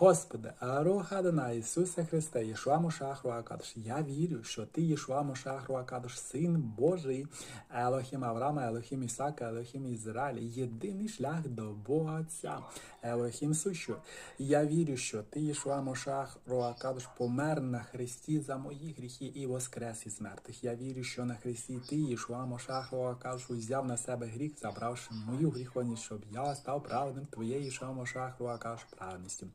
Господи, Ароха на Ісусе Христе, Єшуа Мошах Руакадиш. Я вірю, що ти Єшуа Мошах Руакадиш, Син Божий, Елохім Авраама, Елохім Ісака, Елохім Ізраїля, єдиний шлях до Бога Отця, Елохім Сущу. Я вірю, що ти Єшуа Мошах Руакадиш помер на Христі за мої гріхи і воскрес із мертвих. Я вірю, що на Христі ти Єшуа Мошах Руакадиш взяв на себе гріх, забравши мою гріховність, щоб я став праведним твоєю Єшуа Мошах Руакадиш праведністю.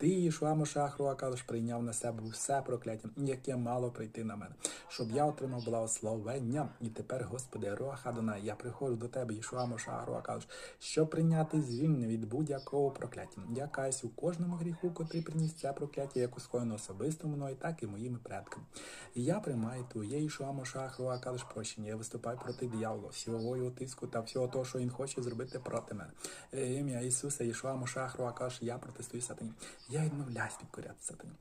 Ти, Ішуа Мошах Руакадиш, прийняв на себе все прокляття, яке мало прийти на мене, щоб я отримав благословення. І тепер, Господи, Руахадона, я приходжу до тебе, Ішуа Мошах Руакадиш, щоб прийняти звільнення від будь-якого прокляття. Я каюсь у кожному гріху, котрий приніс це прокляття, як скоєно особисто мною, так і моїми предками. І я приймаю твоє Ішуа Мошах Руакадиш прощення. Я виступаю проти диявола, всього тиску та всього того, що він хоче зробити проти мене. Е, Ім'я Ісуса, Ішуа Мошах Руакадиш, я протестую сатані. Я відмовляюсь підкоряти сатані.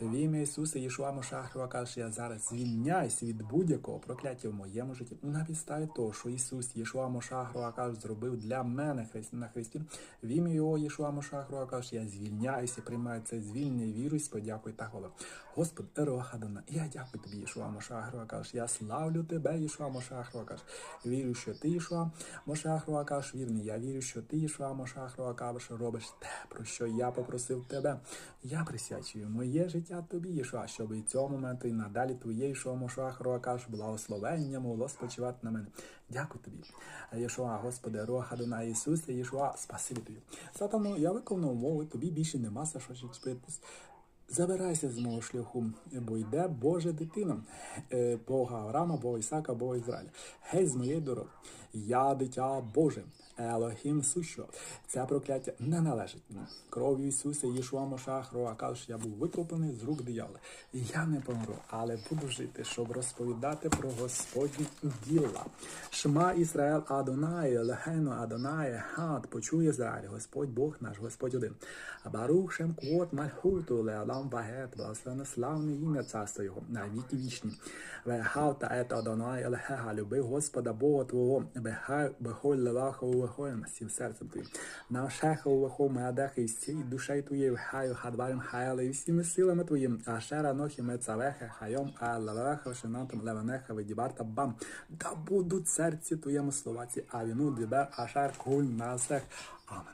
В ім'я Ісуса Єшуа Мошахрова каже, я зараз звільняюся від будь-якого прокляття в моєму житті. На підставі того, що Ісус Єшуа Мошахрова каже, зробив для мене на Христі. В ім'я Його Єшуа Мошахрова каже, я звільняюся, приймаю це звільнення, віруюсь, подякую та голов. Господь Ерохадана, я дякую тобі, Єшуа Мошахрова каже, я славлю тебе, Єшуа Мошахрова каже. Вірю, що ти Єшуа Мошахрова каже, вірний. Я вірю, що ти Єшуа Мошахрова каже, робиш те, про що я попросив тебе. Я присвячую моє життя тобі, Єшуа, щоб і цього моменту і надалі твоє Єшуа Мошуах Руакаш благословення могло спочивати на мене. Дякую тобі, Єшуа, Господи, Руаха Дона Ісусе, Єшуа, спасибі тобі. Сатану, я виконав умови, тобі більше нема за що. Забирайся з мого шляху, бо йде Божа дитина, Бога Авраама, Бога Ісака, Бога Ізраїля. Гей з моєї дороги. Я дитя Боже, Елохім Сущо. Це прокляття не належить мені. Кров'ю Ісуса, Єшуа Мошах, Роа каже, я був викуплений з рук диявола. Я не помру, але буду жити, щоб розповідати про Господні діла. Шма Ісраїл Адонай, Легено Адонай, Хат, почує Ізраїль, Господь Бог наш, Господь один. Барух Шем Квот Мальхуту, Леалам Багет, благословене славне ім'я царства Його, на віки вічні. Вехав та ето Адонай, Елхега, люби Господа Бога Твого, бехоль левахову вихоєм, всім серцем твоїм. На шехову вихов меадеха і всією душею твоєю, хаю хадварим хаяли і всіми силами твоїм, а шера нохі хайом, а лавеха, шинатом левенеха, видібарта бам. Да будуть серці твоєму словаці, а віну дібер, ашар куль насех. Амен.